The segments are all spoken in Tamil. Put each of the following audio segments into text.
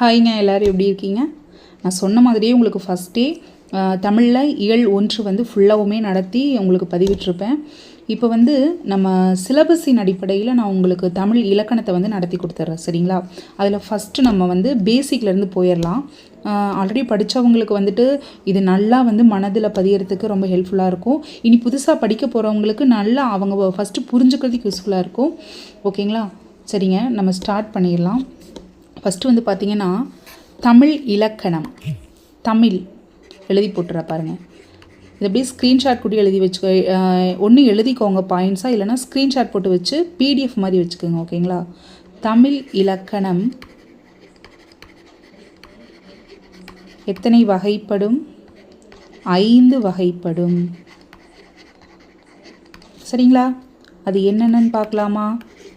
ஹாய்ங்க எல்லோரும் எப்படி இருக்கீங்க? நான் சொன்ன மாதிரியே உங்களுக்கு ஃபஸ்ட்டே தமிழில் இயல் ஒன்று வந்து ஃபுல்லாகவுமே நடத்தி உங்களுக்கு பதிவிட்டிருப்பேன். இப்போ வந்து நம்ம சிலபஸின் அடிப்படையில் நான் உங்களுக்கு தமிழ் இலக்கணத்தை வந்து நடத்தி கொடுத்துட்றேன் சரிங்களா? அதில் ஃபஸ்ட்டு நம்ம வந்து பேசிக்லேருந்து போயிடலாம். ஆல்ரெடி படித்தவங்களுக்கு வந்துட்டு இது நல்லா வந்து மனதில் பதியறதுக்கு ரொம்ப ஹெல்ப்ஃபுல்லாக இருக்கும். இனி புதுசாக படிக்க போகிறவங்களுக்கு நல்லா அவங்க ஃபஸ்ட்டு புரிஞ்சுக்கிறதுக்கு யூஸ்ஃபுல்லாக இருக்கும். ஓகேங்களா சரிங்க நம்ம ஸ்டார்ட் பண்ணிடலாம். ஃபஸ்ட்டு வந்து பார்த்திங்கன்னா தமிழ் இலக்கணம். தமிழ் எழுதி போட்டுற பாருங்கள் இது அப்படியே ஸ்க்ரீன்ஷாட் கூட எழுதி வச்சுக்கோ ஒன்று எழுதிக்கோங்க பாயிண்ட்ஸாக இல்லைனா ஸ்க்ரீன்ஷாட் போட்டு வச்சு பிடிஎஃப் மாதிரி வச்சுக்கோங்க ஓகேங்களா தமிழ் இலக்கணம். எத்தனை வகைப்படும்? ஐந்து வகைப்படும். சரிங்களா? அது என்னென்னு பார்க்கலாமா?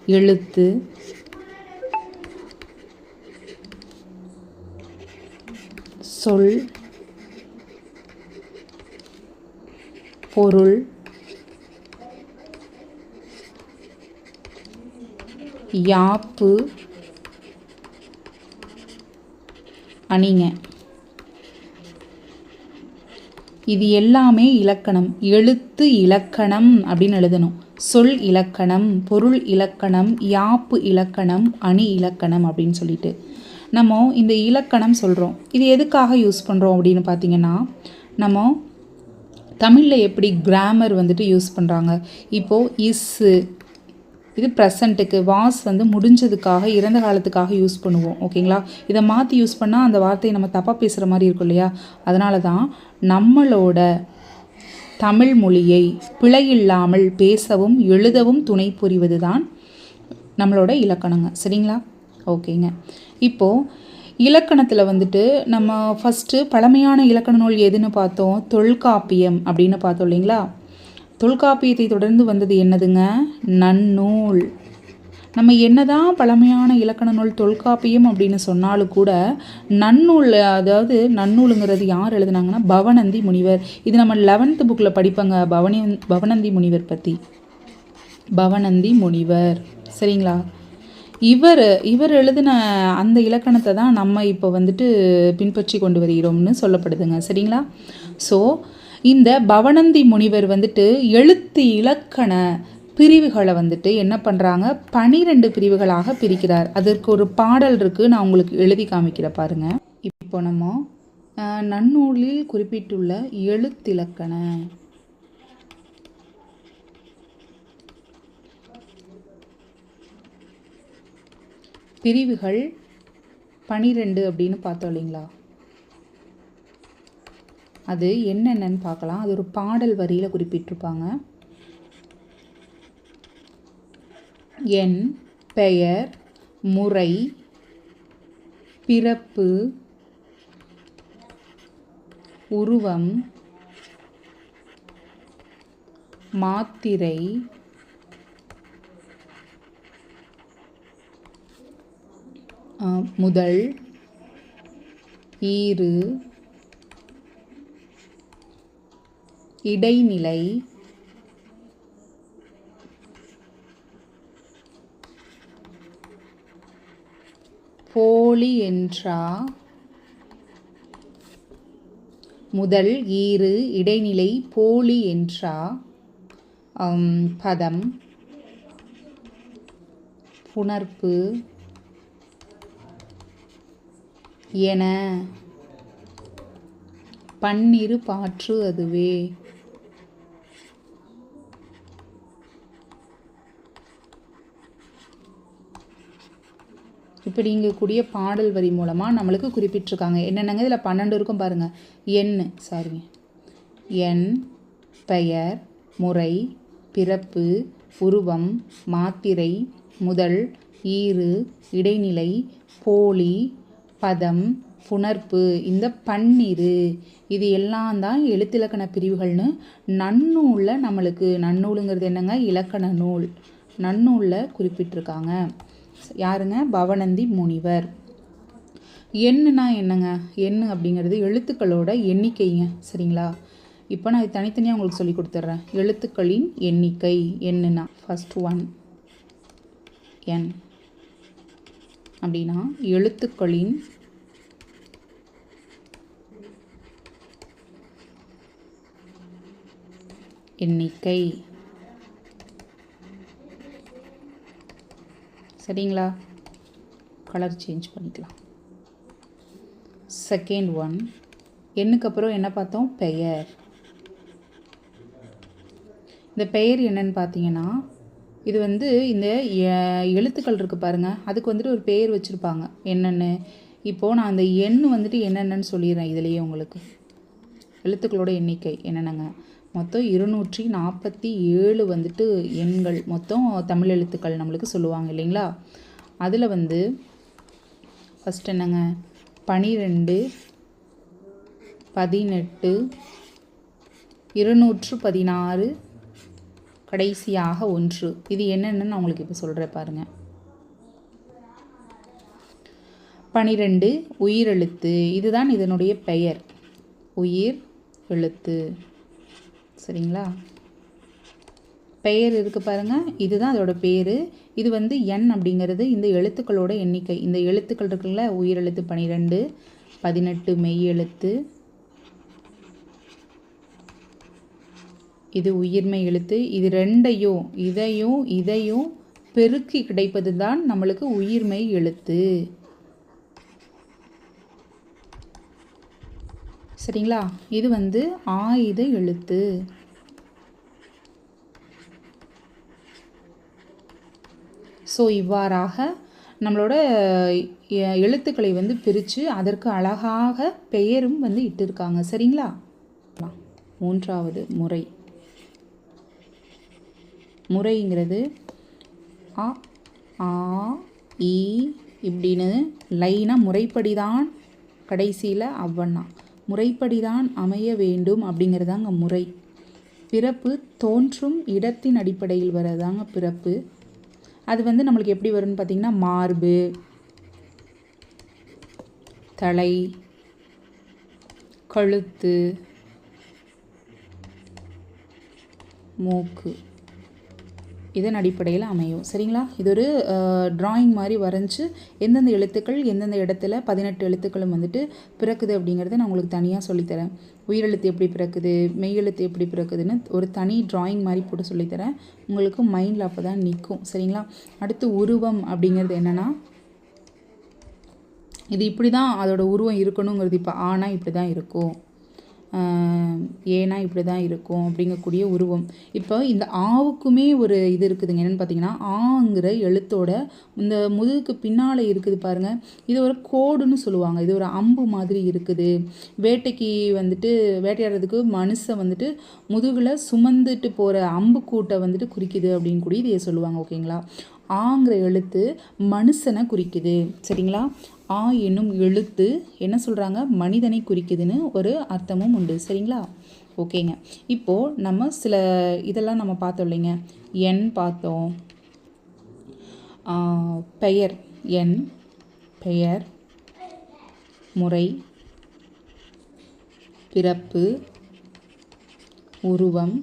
எழுத்து. சொல் பொருள் யாப்பு அணிங்க. இது எல்லாமே இலக்கணம். எழுத்து இலக்கணம் அப்படின்னு எழுதணும். சொல் இலக்கணம் பொருள் இலக்கணம் யாப்பு இலக்கணம் அணி இலக்கணம் அப்படின்னு சொல்லிட்டு. நம்ம இந்த இலக்கணம் சொல்கிறோம் இது எதுக்காக யூஸ் பண்ணுறோம் அப்படின்னு பார்த்தீங்கன்னா நம்ம தமிழில் எப்படி கிராமர் வந்துட்டு யூஸ் பண்ணுறாங்க இப்போது இஸ்ஸு இது ப்ரெசண்ட்டுக்கு வாஸ் வந்து முடிஞ்சதுக்காக இறந்த காலத்துக்காக யூஸ் பண்ணுவோம். ஓகேங்களா இதை மாற்றி யூஸ் பண்ணால் அந்த வார்த்தையை நம்ம தப்பாக பேசுகிற மாதிரி இருக்கும் இல்லையா? அதனால தான் நம்மளோட தமிழ் மொழியை பிழையில்லாமல் பேசவும் எழுதவும் துணை புரிவது தான் நம்மளோட இலக்கணங்க. சரிங்களா? ஓகேங்க. இப்போது இலக்கணத்தில் வந்துட்டு நம்ம ஃபஸ்ட்டு பழமையான இலக்கண நூல் எதுன்னு பார்த்தோம். தொல்காப்பியம் அப்படின்னு பார்த்தோம் இல்லைங்களா? தொல்காப்பியத்தை தொடர்ந்து வந்தது என்னதுங்க? நன்னூல். நம்ம என்னதான் பழமையான இலக்கண நூல் தொல்காப்பியம் அப்படின்னு சொன்னாலும் கூட நன்னூல் அதாவது நன்னூலுங்கிறது யார் எழுதுனாங்கன்னா பவனந்தி முனிவர். இது நம்ம லெவன்த்து புக்கில் படிப்பாங்க பவனி பவனந்தி முனிவர் பற்றி பவனந்தி முனிவர். சரிங்களா? இவர் இவர் எழுதின அந்த இலக்கணத்தை தான் நம்ம இப்போ வந்துட்டு பின்பற்றி கொண்டு வருகிறோம்னு சொல்லப்படுதுங்க. சரிங்களா? ஸோ இந்த பவனந்தி முனிவர் வந்துட்டு எழுத்து இலக்கண பிரிவுகளை வந்துட்டு என்ன பண்ணுறாங்க பனிரெண்டு பிரிவுகளாக பிரிக்கிறார். அதற்கு ஒரு பாடல் இருக்குது நான் உங்களுக்கு எழுதி காமிக்கிற பாருங்க. இப்போ நம்ம நன்னூலில் குறிப்பிட்டுள்ள எழுத்திலக்கண பிரிவுகள் பனிரெண்டு அப்படின்னு பார்த்தோம் இல்லைங்களா? அது என்னென்னு பார்க்கலாம். அது ஒரு பாடல் வரியில் குறிப்பிட்டிருப்பாங்க. என் பெயர் முறை பிறப்பு உருவம் மாத்திரை முதல் ஈறு இடைநிலை போலி என்றா முதல் ஈறு இடைநிலை போலி என்றா பதம் புணர்ப்பு என பன்னிரு பாற்று அதுவே. இப்படி இங்கே கூடிய பாடல் வரி மூலமாக நம்மளுக்கு குறிப்பிட்டிருக்காங்க. என்னென்னங்க இதில் பன்னெண்டு இருக்கும் பாருங்கள் எண் சாரி எண் பெயர் முறை பிறப்பு உருவம் மாத்திரை முதல் ஈறு இடைநிலை போலி பதம் புணர்ப்பு இந்த பன்னிரு இது எல்லாம் தான் எழுத்திலக்கண பிரிவுகள்னு நன்னூலில் நம்மளுக்கு நன்னூலுங்கிறது என்னங்க? இலக்கண நூல். நன்னூலில் குறிப்பிட்டிருக்காங்க. யாருங்க? பவனந்தி முனிவர். எண்ணுனா என்னங்க? எண்ணு அப்படிங்கிறது எழுத்துக்களோட எண்ணிக்கைங்க. சரிங்களா? இப்போ நான் இது தனித்தனியாக உங்களுக்கு சொல்லி கொடுத்துட்றேன். எழுத்துக்களின் எண்ணிக்கை என்னன்னா ஃபஸ்ட் ஒன் என் அப்படின்னா எழுத்துக்களின் எண்ணிக்கை. சரிங்களா? கலர் சேஞ்ச் பண்ணிக்கலாம். செகண்ட் ஒன் எண்ணுக்கு அப்புறம் என்ன பார்த்தோம்? பெயர். இந்த பெயர் என்னன்னு பார்த்தீங்கன்னா இது வந்து இந்த எ- எழுத்துக்கள் இருக்குது பாருங்கள் அதுக்கு வந்துட்டு ஒரு பெயர் வச்சுருப்பாங்க. என்னென்னு? இப்போது நான் அந்த எண் வந்துட்டு என்னென்னு சொல்லிடுறேன் இதுலேயே உங்களுக்கு. எழுத்துக்களோட எண்ணிக்கை என்னென்னங்க? மொத்தம் இருநூற்றி நாற்பத்தி ஏழு வந்துட்டு எண்கள். மொத்தம் தமிழ் எழுத்துக்கள் நம்மளுக்கு சொல்லுவாங்க இல்லைங்களா? அதில் வந்து ஃபஸ்ட் என்னங்க? பனிரெண்டு பதினெட்டு இருநூற்று பதினாறு கடைசியாக ஒன்று. இது என்னென்னு நான் உங்களுக்கு இப்போ சொல்கிறேன் பாருங்கள் பனிரெண்டு உயிரெழுத்து. இதுதான் இதனுடைய பெயர். உயிர் எழுத்து. சரிங்களா? பெயர் இருக்குது பாருங்கள் இதுதான் அதோட பேர். இது வந்து எண் அப்படிங்கிறது இந்த எழுத்துக்களோட எண்ணிக்கை. இந்த எழுத்துக்கள் இருக்குல்ல உயிரெழுத்து பனிரெண்டு பதினெட்டு மெய் எழுத்து. இது உயிர்மை எழுத்து. இது ரெண்டையும் இதையும் இதையும் பெருக்கி கிடைப்பது தான் நம்மளுக்கு உயிர்மை எழுத்து. சரிங்களா? இது வந்து ஆயுத எழுத்து. ஸோ இவ்வாறாக நம்மளோட எ- எழுத்துக்களை வந்து பிரித்து அதற்கு அழகாக பெயரும் வந்து இட்டிருக்காங்க. சரிங்களா? மூன்றாவது முறை. முறைங்கிறது அ ஆ இ இப்படின்னு லைனாக முறைப்படி தான் கடைசியில் அவ்வண்ணா. முறைப்படி தான் அமைய வேண்டும் அப்படிங்கிறதாங்க முறை. பிறப்பு தோன்றும் இடத்தின் அடிப்படையில் வர்றதாங்க பிறப்பு. அது வந்து நம்மளுக்கு எப்படி வரும்னு பார்த்திங்கன்னா மார்பு தலை கழுத்து மூக்கு. இதன் அடிப்படையில் அமையும். சரிங்களா? இது ஒரு டிராயிங் மாதிரி வரைஞ்சி எந்தெந்த எழுத்துக்கள் எந்தெந்த இடத்துல பதினெட்டு எழுத்துக்களும் வந்துட்டு பிறக்குது அப்படிங்கிறத நான் உங்களுக்கு தனியாக சொல்லித்தரேன். உயிரெழுத்து எப்படி பிறக்குது? மெய்யெழுத்து எப்படி பிறக்குதுன்னு ஒரு தனி டிராயிங் மாதிரி போட்டு சொல்லித்தரேன். உங்களுக்கு மைண்டில் அப்போ தான் நிற்கும் சரிங்களா? அடுத்து உருவம் அப்படிங்கிறது என்னென்னா இது இப்படி தான் அதோடய உருவம் இருக்கணுங்கிறது இப்போ ஆனால் இப்படி தான் இருக்கும். ஏன்னா இப்படி தான் இருக்கும் அப்படிங்கக்கூடிய உருவம். இப்போ இந்த ஆவுக்குமே ஒரு இது இருக்குதுங்க. என்னென்னு பார்த்தீங்கன்னா ஆங்கிற எழுத்தோட இந்த முதுகுக்கு பின்னால் இருக்குது பாருங்கள் இது ஒரு கோடுன்னு சொல்லுவாங்க. இது ஒரு அம்பு மாதிரி இருக்குது. வேட்டைக்கு வந்துட்டு வேட்டையாடுறதுக்கு மனுஷன் வந்துட்டு முதுகில் சுமந்துட்டு போகிற அம்பு கூட்டை வந்துட்டு குறிக்குது அப்படின்னு கூட இதை சொல்லுவாங்க ஓகேங்களா? ஆங்கிற எழுத்து மனுஷனை குறிக்குது. சரிங்களா? ஆ என்னும் எழுத்து என்ன சொல்கிறாங்க மனிதனை குறிக்குதுன்னு ஒரு அர்த்தமும் உண்டு. சரிங்களா? ஓகேங்க. இப்போது நம்ம சில இதெல்லாம் நம்ம பார்த்தோம் இல்லைங்க. எண் பார்த்தோம். பெயர். எண் பெயர். முறை. பிறப்பு. உருவம்.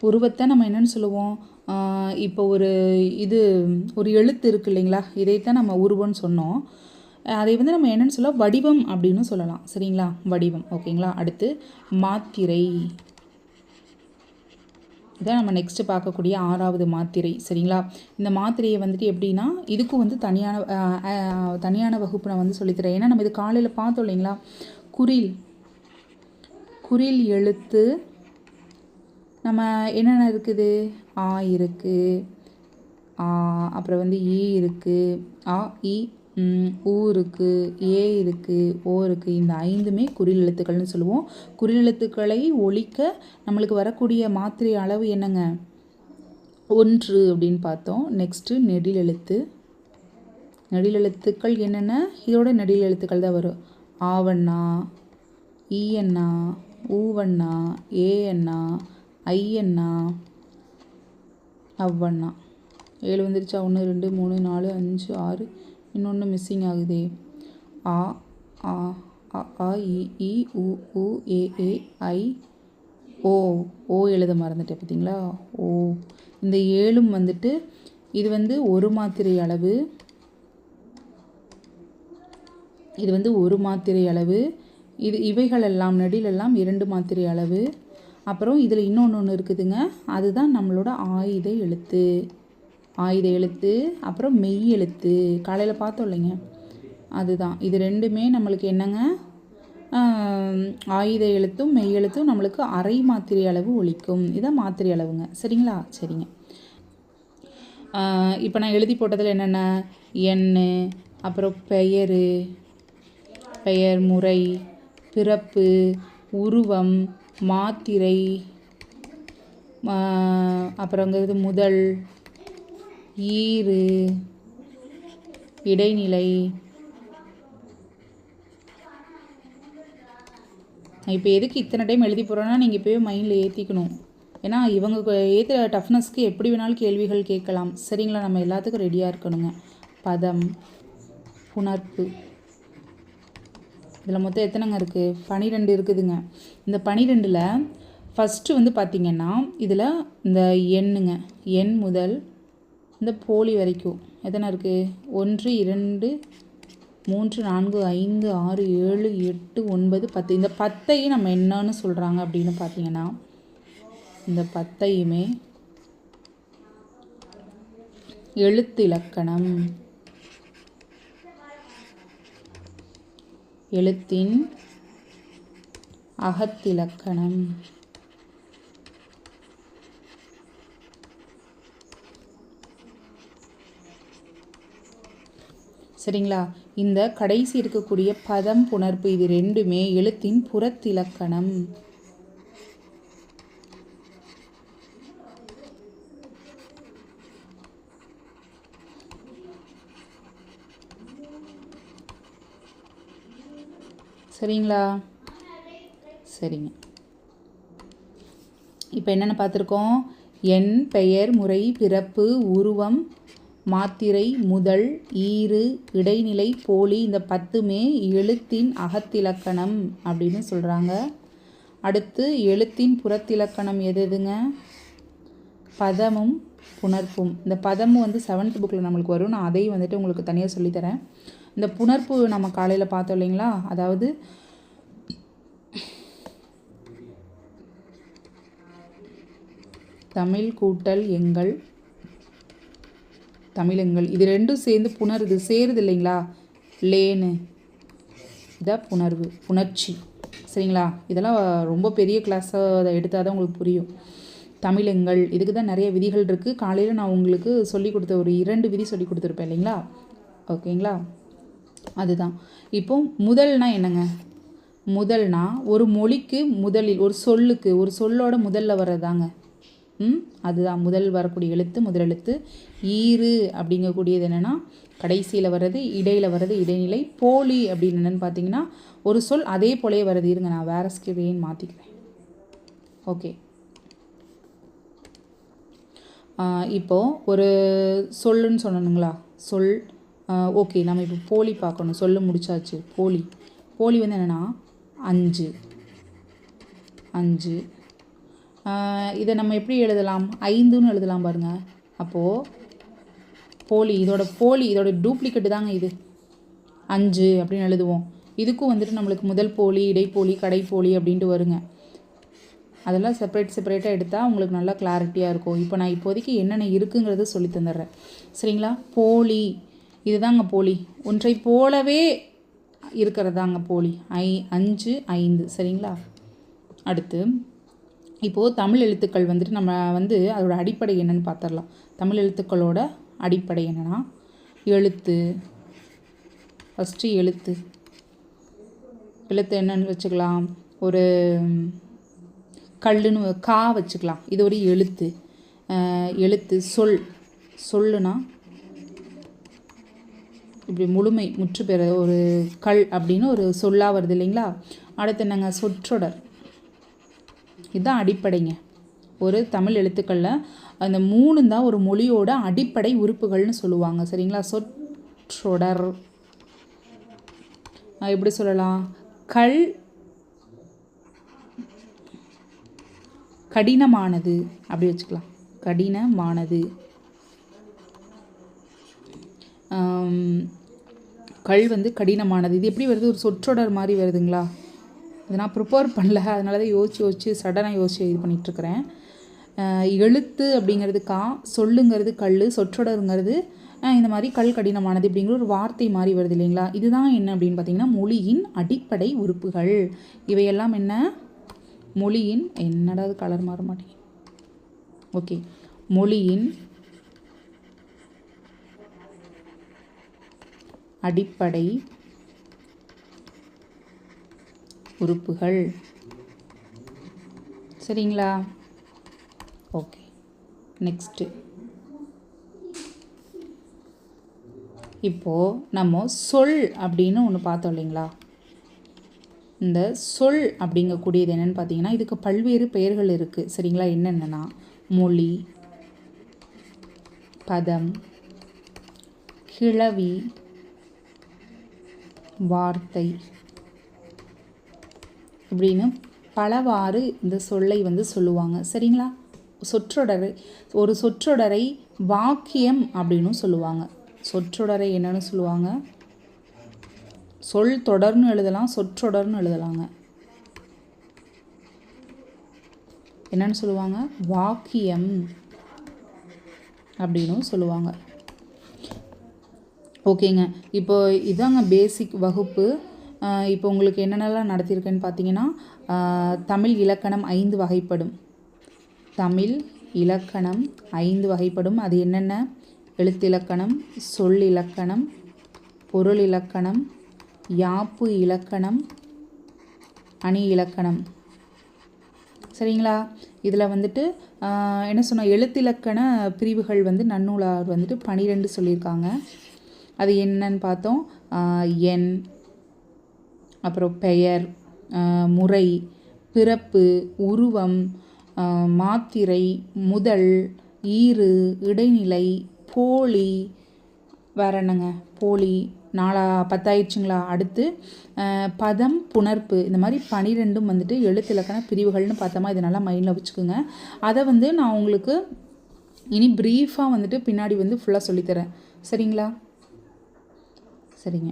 உருவத்தை நம்ம என்னன்னு சொல்லுவோம்? இப்போ ஒரு இது ஒரு எழுத்து இருக்கு இல்லைங்களா? இதைத்தான் நம்ம உருவம்னு சொன்னோம். அதை வந்து நம்ம என்னென்னு சொல்ல வடிவம் அப்படின்னு சொல்லலாம். சரிங்களா? வடிவம். ஓகேங்களா? அடுத்து மாத்திரை. இதான் நம்ம நெக்ஸ்ட்டு பார்க்கக்கூடிய ஆறாவது மாத்திரை. சரிங்களா? இந்த மாத்திரையை வந்துட்டு எப்படின்னா இதுக்கும் வந்து தனியான தனியான வகுப்பு நான் வந்து சொல்லித்தரேன். ஏன்னா நம்ம இது காலையில் பார்த்தோம் இல்லைங்களா? குறில் குறில் எழுத்து. நம்ம என்னென்ன இருக்குது? ஆ இருக்குது ஆ அப்புறம் வந்து ஈ இருக்குது ஆ இ ஊ இருக்குது ஏ இருக்குது ஓ இருக்குது இந்த ஐந்துமே குறில் எழுத்துக்கள்னு சொல்லுவோம். குறில் எழுத்துக்களை ஒழிக்க நம்மளுக்கு வரக்கூடிய மாத்திரை அளவு என்னங்க? ஒன்று அப்படின்னு பார்த்தோம். நெக்ஸ்ட்டு நெடில் எழுத்து. நெடில் எழுத்துக்கள் என்னென்ன? இதோட நெடில் எழுத்துக்கள் தான் வரும். ஆவண்ணா ஈயண்ணா ஊவண்ணா ஏ அண்ணா ஐயண்ணா அவ்வண்ணா. ஏழு வந்துருச்சா? ஒன்று ரெண்டு மூணு நாலு அஞ்சு ஆறு. இன்னொன்று மிஸ்ஸிங் ஆகுதே. ஆ ஆ அ ஆ இ இ உ உ ஏ ஏ ஐ ஓ ஓ எழுத மறந்துட்டேன் பார்த்தீங்களா ஓ. இந்த ஏழும் வந்துட்டு இது வந்து ஒரு மாத்திரை அளவு. இது வந்து ஒரு மாத்திரை அளவு. இது இவைகளெல்லாம் நெடிலெல்லாம் இரண்டு மாத்திரை அளவு. அப்புறம் இதில் இன்னொன்று ஒன்று இருக்குதுங்க. அதுதான் நம்மளோட ஆயுத எழுத்து. ஆயுத எழுத்து அப்புறம் மெய் எழுத்து. காலையில் பார்த்தோம் இல்லைங்க. அதுதான். இது ரெண்டுமே நம்மளுக்கு என்னங்க? ஆயுத எழுத்தும் மெய் எழுத்தும் நம்மளுக்கு அரை மாத்திரை அளவு ஒழிக்கும். இதான் மாத்திரை அளவுங்க. சரிங்களா? சரிங்க. இப்போ நான் எழுதி போட்டதில் என்னென்ன? எண் அப்புறம் பெயர் பெயர் முறை பிறப்பு உருவம் மாத்திரை அப்புறங்கிறது முதல் ஈறு இடைநிலை இப்போ எதுக்கு இத்தனை டைம் எழுதி போகிறோன்னா நீங்கள் இப்போயே மைண்டில் ஏற்றிக்கணும் ஏன்னா இவங்க ஏற்றுற டஃப்னஸ்க்கு எப்படி வேணாலும் கேள்விகள் கேட்கலாம். சரிங்களா? நம்ம எல்லாத்துக்கும் ரெடியாக இருக்கணுங்க. பதம் புணர்ப்பு. இதில் மொத்தம் எத்தனைங்க இருக்குது பனிரெண்டு இருக்குதுங்க. இந்த பனிரெண்டில் ஃபஸ்ட்டு வந்து பார்த்திங்கன்னா இதில் இந்த எண்ணுங்க. எண் முதல் இந்த போலி வரைக்கும். எத்தனை இருக்குது ஒன்று இரண்டு மூன்று நான்கு ஐந்து ஆறு ஏழு எட்டு ஒன்பது பத்து. இந்த பத்தையும் நம்ம என்னன்னு சொல்கிறாங்க அப்படின்னு பார்த்தீங்கன்னா இந்த பத்தையுமே எழுத்து இலக்கணம். எழுத்தின் அகத்திலக்கணம். சரிங்களா? இந்த கடைசி இருக்கக்கூடிய பதம் புணர்ப்பு இது ரெண்டுமே எழுத்தின் புறத்திலக்கணம். சரிங்களா? சரிங்க. இப்போ என்னென்ன பார்த்துருக்கோம் என் பெயர் முறை பிறப்பு உருவம் மாத்திரை முதல் ஈறு இடைநிலை போலி இந்த பத்துமே எழுத்தின் அகத்திலக்கணம் அப்படின்னு சொல்கிறாங்க அடுத்து எழுத்தின் புறத்திலக்கணம் எது எதுங்க? பதமும் புணர்ப்பும். இந்த பதமும் வந்து செவன்த் புக்கில் நம்மளுக்கு வரும் நான் அதையும் வந்துட்டு உங்களுக்கு தனியாக சொல்லித்தரேன். இந்த புணர்ப்பு நம்ம காலையில் பார்த்தோம் இல்லைங்களா? அதாவது தமிழ் கூட்டல் எங்கள் தமிழங்கள் இது ரெண்டும் சேர்ந்து புணருது சேருது இல்லைங்களா? லேனு. இதான் புணர்வு. புணர்ச்சி. சரிங்களா? இதெல்லாம் ரொம்ப பெரிய கிளாஸாக அதை எடுத்தால் தான் உங்களுக்கு புரியும். தமிழங்கள் இதுக்கு தான் நிறைய விதிகள் இருக்குது காலையில் நான் உங்களுக்கு சொல்லி கொடுத்த ஒரு இரண்டு விதி சொல்லி கொடுத்துருப்பேன் இல்லைங்களா? ஓகேங்களா? அதுதான். இப்போ முதல்னா என்னங்க? முதல்னா ஒரு மொழிக்கு முதலில் ஒரு சொல்லுக்கு ஒரு சொல்லோட முதல்ல வர்றதாங்க. ம்? அதுதான். முதல் வரக்கூடிய எழுத்து முதல் எழுத்து. ஈறு அப்படிங்கக்கூடியது என்னென்னா கடைசியில் வர்றது இடையில் வர்றது இடைநிலை. போலி அப்படின்னு என்னென்னு பார்த்தீங்கன்னா ஒரு சொல் அதே போலே வர்றது இருங்க நான் வேறு ஸ்கிரீன் மாற்றிக்கிறேன் ஓகே. இப்போது ஒரு சொல்லுன்னு சொல்லணுங்களா சொல் ஓகே நம்ம இப்போ போலி பார்க்கணும். சொல்ல முடிச்சாச்சு. போலி. போலி வந்து என்னென்னா அஞ்சு. அஞ்சு. இதை நம்ம எப்படி எழுதலாம்? ஐந்துன்னு எழுதலாம் பாருங்கள் அப்போது போலி இதோட போலி இதோட டூப்ளிகேட்டு தாங்க இது. அஞ்சு அப்படின்னு எழுதுவோம். இதுக்கும் வந்துட்டு நம்மளுக்கு முதல் போலி இடைப்போலி கடைப்போலி அப்படின்ட்டு வருங்க. அதெல்லாம் செப்பரேட் செப்பரேட்டாக எடுத்தால் உங்களுக்கு நல்லா கிளாரிட்டியாக இருக்கும். இப்போ நான் இப்போதைக்கு என்னென்ன இருக்குங்கிறத சொல்லி தந்துடுறேன். சரிங்களா? போலி. இதுதாங்க போலி. ஒன்றை போலவே இருக்கிறதாங்க போலி. ஐ அஞ்சு ஐந்து. சரிங்களா? அடுத்து இப்போது தமிழ் எழுத்துக்கள் வந்துட்டு நம்ம வந்து அதோடய அடிப்படை என்னென்னு பார்த்துடலாம் தமிழ் எழுத்துக்களோட அடிப்படை என்னென்னா எழுத்து ஃபஸ்ட்டு எழுத்து. எழுத்து என்னென்னு வச்சுக்கலாம். ஒரு கல்லுன்னு கா வச்சுக்கலாம். இது ஒரு எழுத்து. எழுத்து சொல். சொல்லுனா இப்படி முழுமை முற்று பெற ஒரு கல் அப்படின்னு ஒரு சொல்லாக வருது இல்லைங்களா? அடுத்து என்னங்க? சொற்றொடர். இதுதான் அடிப்படைங்க. ஒரு தமிழ் எழுத்துக்களில் அந்த மூணு தான் ஒரு மொழியோட அடிப்படை உறுப்புகள்னு சொல்லுவாங்க. சரிங்களா? சொற்றொடர். எப்படி சொல்லலாம்? கல் கடினமானது. அப்படி வச்சுக்கலாம். கடினமானது. கல் வந்து கடினமானது. இது எப்படி வருது? ஒரு சொற்றொடர் மாதிரி வருதுங்களா? இது நான் ப்ரிப்பேர் பண்ணல. அதனால தான் யோசிச்சு யோசிச்சு சடனாக யோசிச்சு இது பண்ணிகிட்ருக்கிறேன் எழுத்து அப்படிங்கிறது கா சொல்லுங்கிறது கல் சொற்றொடருங்கிறது இந்த மாதிரி கல் கடினமானது அப்படிங்கிற ஒரு வார்த்தை மாதிரி வருது இல்லைங்களா? இதுதான் என்ன அப்படின்னு பார்த்தீங்கன்னா மொழியின் அடிப்படை உறுப்புகள். இவையெல்லாம் என்ன? மொழியின் என்னடாது கலர் மாற மாட்டேங்குது. ஓகே மொழியின் அடிப்படை உறுப்புகள். சரிங்களா? ஓகே. நெக்ஸ்ட்டு இப்போது நம்ம சொல் அப்படின்னு ஒன்று பார்த்தோம் இல்லைங்களா? இந்த சொல் அப்படிங்கக்கூடியது என்னென்னு பார்த்தீங்கன்னா இதுக்கு பல்வேறு பெயர்கள் இருக்குது சரிங்களா? என்னென்னன்னா மொழி பதம் கிளவி வார்த்தை. அப்படின்னு பலவாறு இந்த சொல்லை வந்து சொல்லுவாங்க. சரிங்களா? சொற்றொடரை ஒரு சொற்றொடரை வாக்கியம் அப்படின்னும் சொல்லுவாங்க. சொற்றொடரை என்னன்னு சொல்லுவாங்க? சொல் தொடர்னு எழுதலாம் சொற்றொடர்னு எழுதலாங்க. என்னன்னு சொல்லுவாங்க? வாக்கியம் அப்படின்னும் சொல்லுவாங்க. ஓகேங்க. இப்போ இதாங்க பேசிக் வகுப்பு. இப்போ உங்களுக்கு என்னென்னலாம் நடத்தியிருக்கேன்னு பார்த்தீங்கன்னா தமிழ் இலக்கணம் ஐந்து வகைப்படும். தமிழ் இலக்கணம் ஐந்து வகைப்படும். அது என்னென்ன? எழுத்திலக்கணம் சொல் இலக்கணம் பொருள் இலக்கணம் யாப்பு இலக்கணம் அணி இலக்கணம். சரிங்களா? இதில் வந்துட்டு என்ன சொன்னால் எழுத்திலக்கண பிரிவுகள் வந்து நன்னூலார் வந்துட்டு பனிரெண்டு சொல்லியிருக்காங்க. அது என்னன்னு பார்த்தோம். எண் அப்புறம் பெயர் முறை பிறப்பு உருவம் மாத்திரை முதல் ஈறு இடைநிலை போலி வேற என்னங்க? போலி நாலா பத்தாயிடுச்சுங்களா? அடுத்து பதம் புணர்ப்பு இந்த மாதிரி பனிரெண்டும் வந்துட்டு எழுத்திலக்கண பிரிவுகள்னு பார்த்தோமா இது நல்லா மைண்டில் வச்சுக்கோங்க. அதை வந்து நான் உங்களுக்கு இனி ப்ரீஃபாக வந்துட்டு பின்னாடி வந்து ஃபுல்லாக சொல்லித்தரேன். சரிங்களா? சரிங்க.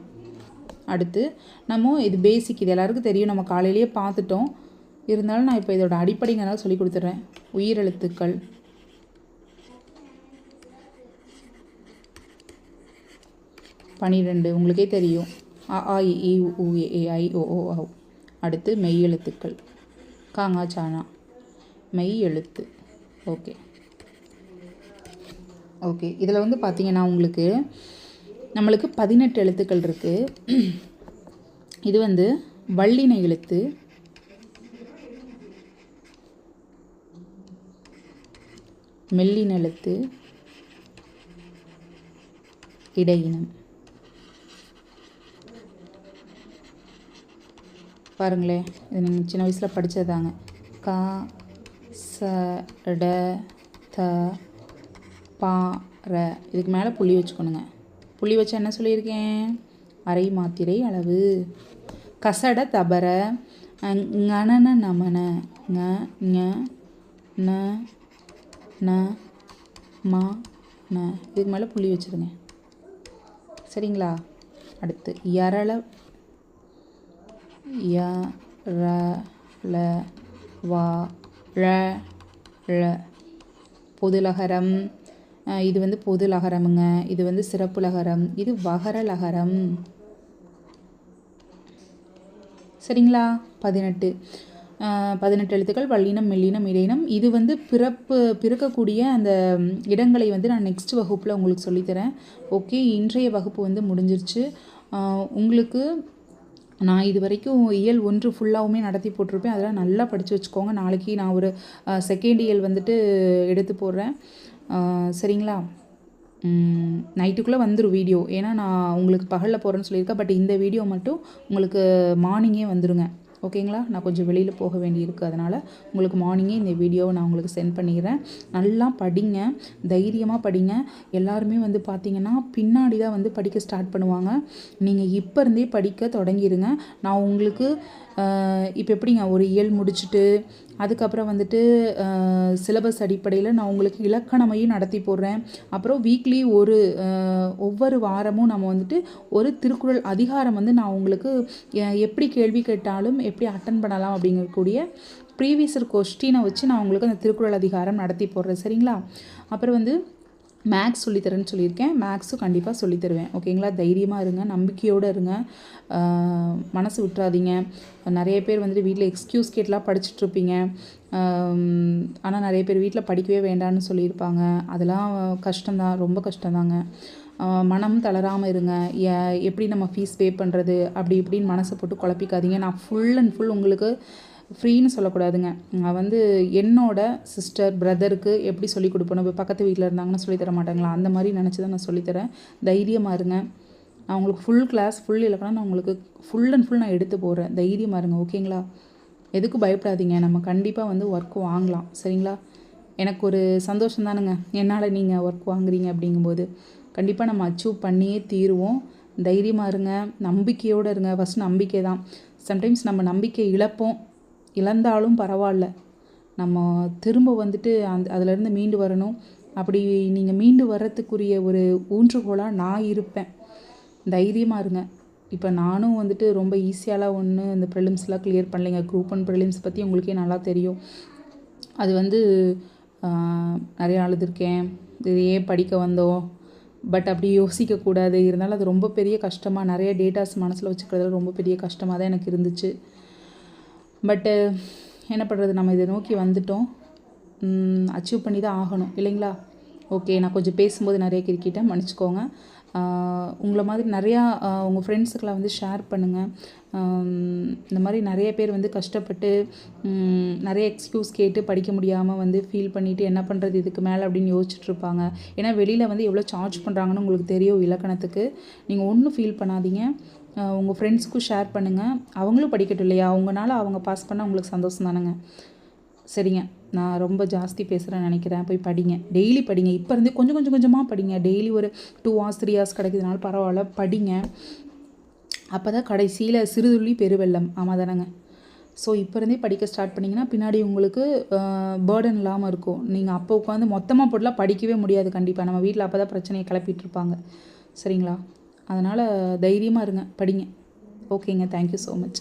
அடுத்து நம்ம இது பேசிக் இது எல்லாருக்கும் தெரியும். நம்ம காலையிலேயே பார்த்துட்டோம். இருந்தாலும் நான் இப்போ இதோட அடிப்படைங்கிறனால சொல்லி கொடுத்துட்றேன். உயிரெழுத்துக்கள். பனிரெண்டு உங்களுக்கே தெரியும். அ ஆ இ உ ஏ ஐ ஓ ஓ ஔ அடுத்து மெய் எழுத்துக்கள் காங்கா சானா மெய் எழுத்து ஓகே. ஓகே இதில் வந்து பார்த்தீங்கன்னா உங்களுக்கு நம்மளுக்கு பதினெட்டு எழுத்துக்கள் இருக்குது இது வந்து வள்ளின எழுத்து. மெல்லின எழுத்து. இடையினம். பாருங்களேன் இது நீங்கள் சின்ன வயசில் படித்ததாங்க கா ச ட த பா ர. இதுக்கு மேலே புள்ளி வச்சுக்கணுங்க. புள்ளி வச்சு என்ன சொல்லியிருக்கேன்? அரை மாத்திரை அளவு. கசட தபர. அங்- நமன. ங ஞ ந ந மா ந. இதுக்கு மேலே புள்ளி வச்சுருங்க. சரிங்களா? அடுத்து யரள ய ர ல வா ழ ழ. பொதுலகரம். இது வந்து பொது லகரமுங்க. இது வந்து சிறப்பு லகரம். இது வகர லகரம். சரிங்களா? பதினெட்டு. பதினெட்டு எழுத்துக்கள். வல்லினம் மெல்லினம் இடையினம் இது வந்து பிறப்பு பிறக்கக்கூடிய அந்த இடங்களை வந்து நான் நெக்ஸ்ட் வகுப்பில் உங்களுக்கு சொல்லித்தரேன். ஓகே இன்றைய வகுப்பு வந்து முடிஞ்சிருச்சு. உங்களுக்கு நான் இது வரைக்கும் இயல் ஒன்று ஃபுல்லாகவுமே நடத்தி போட்டிருப்பேன். அதெல்லாம் நல்லா படித்து வச்சுக்கோங்க. நாளைக்கு நான் ஒரு செகண்ட் இயல் வந்துட்டு எடுத்து போடுறேன். சரிங்களா? நைட்டுக்குள்ளே வந்துடும் வீடியோ. ஏன்னா நான் உங்களுக்கு பகலில் போகிறேன்னு சொல்லியிருக்கேன். பட் இந்த வீடியோ மட்டும் உங்களுக்கு மார்னிங்கே வந்துடுங்க ஓகேங்களா? நான் கொஞ்சம் வெளியில் போக வேண்டியிருக்கு. அதனால் உங்களுக்கு மார்னிங்கே இந்த வீடியோவை நான் உங்களுக்கு சென்ட் பண்ணிடுறேன். நல்லா படிங்க. தைரியமாக படிங்க. எல்லாருமே வந்து பார்த்தீங்கன்னா பின்னாடி தான் வந்து படிக்க ஸ்டார்ட் பண்ணுவாங்க. நீங்கள் இப்போ இருந்தே படிக்க தொடங்கிடுங்க நான் உங்களுக்கு இப்போ எப்படிங்க? ஒரு இயல் முடிச்சுட்டு அதுக்கப்புறம் வந்துட்டு சிலபஸ் அடிப்படையில் நான் உங்களுக்கு இலக்கணமையும் நடத்தி போடுறேன். அப்புறம் வீக்லி ஒரு ஒவ்வொரு வாரமும் நம்ம வந்துட்டு ஒரு திருக்குறள் அதிகாரம் வந்து நான் உங்களுக்கு எப்படி கேள்வி கேட்டாலும் எப்படி அட்டன் பண்ணலாம் அப்படிங்கக்கூடிய ப்ரீவியஸர் கொஸ்டினை வச்சு நான் உங்களுக்கு அந்த திருக்குறள் அதிகாரம் நடத்தி போடுறேன். சரிங்களா? அப்புறம் வந்து மேக்ஸ் சொல்லித்தரேன்னு சொல்லியிருக்கேன். மேக்ஸும் கண்டிப்பாக சொல்லித்தருவேன். ஓகேங்களா? தைரியமாக இருங்க நம்பிக்கையோடு இருங்க. மனசு விட்டுறாதீங்க. நிறைய பேர் வந்துட்டு வீட்டில் எக்ஸ்கியூஸ் கேட்லாம் படிச்சுட்ருப்பீங்க. ஆனால் நிறைய பேர் வீட்டில் படிக்கவே வேண்டாம்னு சொல்லியிருப்பாங்க. அதெல்லாம் கஷ்டம்தான் ரொம்ப கஷ்டம்தாங்க. மனம் தளராமல் இருங்க. எப்படி நம்ம ஃபீஸ் பே பண்ணுறது அப்படி இப்படின்னு மனசை போட்டு குழப்பிக்காதீங்க. நான் ஃபுல் அண்ட் ஃபுல் உங்களுக்கு ஃப்ரீன்னு சொல்லக்கூடாதுங்க. நான் வந்து என்னோட சிஸ்டர் பிரதருக்கு எப்படி சொல்லிக் கொடுப்பணும் இப்போ பக்கத்து வீட்டில் இருந்தாங்கன்னா சொல்லித் தர மாட்டாங்களா? அந்த மாதிரி நினச்சி தான் நான் சொல்லித்தரேன் தைரியமாக இருங்க. நான் உங்களுக்கு ஃபுல் கிளாஸ் ஃபுல் இலக்கணம் நான் உங்களுக்கு ஃபுல் அண்ட் ஃபுல் நான் எடுத்து போடுறேன் தைரியமாக இருங்க ஓகேங்களா? எதுக்கும் பயப்படாதீங்க. நம்ம கண்டிப்பாக வந்து ஒர்க் வாங்கலாம். சரிங்களா? எனக்கு ஒரு சந்தோஷம் தானுங்க. என்னால் நீங்கள் ஒர்க் வாங்குறீங்க அப்படிங்கும்போது. கண்டிப்பாக நம்ம அச்சீவ் பண்ணியே தீருவோம். தைரியமாக இருங்க. நம்பிக்கையோடு இருங்க. ஃபஸ்ட் நம்பிக்கை தான் சம்டைம்ஸ் நம்ம நம்பிக்கை இழப்போம். இழந்தாலும் பரவாயில்ல. நம்ம திரும்ப வந்துட்டு அந்த அதிலேருந்து மீண்டு வரணும். அப்படி நீங்கள் மீண்டு வர்றதுக்குரிய ஒரு ஊன்றுகோலாக நான் இருப்பேன். தைரியமாக இருங்க. இப்போ நானும் வந்துட்டு ரொம்ப ஈஸியாலாம் ஒன்று இந்த ப்ரிலிம்ஸ்லாம் கிளியர் பண்ணலைங்க. குரூப் ஒன் ப்ரிலிம்ஸ் பற்றி உங்களுக்கே நல்லா தெரியும். அது வந்து நிறைய அழுதுருக்கேன் இது ஏன் படிக்க வந்தோம். பட் அப்படி யோசிக்கக்கூடாது இருந்தாலும் அது ரொம்ப பெரிய கஷ்டமாக நிறைய டேட்டாஸ் மனசில் வச்சுக்கிறதுல ரொம்ப பெரிய கஷ்டமாக தான் எனக்கு இருந்துச்சு. பட்டு uh, என்ன பண்ணுறது நம்ம இதை நோக்கி வந்துட்டோம். அச்சீவ் பண்ணி தான் ஆகணும். இல்லைங்களா? ஓகே நான் கொஞ்சம் பேசும்போது நிறைய கிரிக்கிட்டேன் மன்னிச்சுக்கோங்க. உங்களை மாதிரி நிறையா உங்கள் ஃப்ரெண்ட்ஸுக்கெல்லாம் வந்து ஷேர் பண்ணுங்கள் இந்த மாதிரி நிறைய பேர் வந்து கஷ்டப்பட்டு நிறைய எக்ஸ்கியூஸ் கேட்டு படிக்க முடியாமல் வந்து ஃபீல் பண்ணிவிட்டு என்ன பண்ணுறது இதுக்கு மேலே அப்படின்னு யோசிச்சுட்ருப்பாங்க ஏன்னா வெளியில் வந்து எவ்வளோ சார்ஜ் பண்ணுறாங்கன்னு உங்களுக்கு தெரியும் இலக்கணத்துக்கு. நீங்கள் ஒன்றும் ஃபீல் பண்ணாதீங்க. உங்கள் ஃப்ரெண்ட்ஸுக்கும் ஷேர் பண்ணுங்கள் அவங்களும் படிக்கட்டும் இல்லையா? அவங்கனால அவங்க பாஸ் பண்ணால் உங்களுக்கு சந்தோஷம் தானேங்க. சரிங்க. நான் ரொம்ப ஜாஸ்தி பேசுகிறேன்னு நினைக்கிறேன். போய் படிங்க. டெய்லி படிங்க. இப்போ இருந்தே கொஞ்சம் கொஞ்சம் கொஞ்சமாக படிங்க. டெய்லி ஒரு டூ ஹார்ஸ் த்ரீ ஹார்ஸ் கிடைக்கிறதுனால பரவாயில்ல. படிங்க. அப்போ தான் கடைசியில் சிறுதுள்ளி பெருவெள்ளம். ஆமாம் தானேங்க. ஸோ இப்போ இருந்தே படிக்க ஸ்டார்ட் பண்ணிங்கன்னா பின்னாடி உங்களுக்கு பேர்டன் இல்லாமல் இருக்கும். நீங்கள் அப்போ உட்காந்து மொத்தமாக போட்டுலாம் படிக்கவே முடியாது கண்டிப்பாக நம்ம வீட்டில் அப்போ தான் பிரச்சனையை கிளப்பிட்டு இருப்பாங்க. சரிங்களா? அதனால் தைரியமாக இருங்க. படிங்க. ஓகேங்க. Thank you so much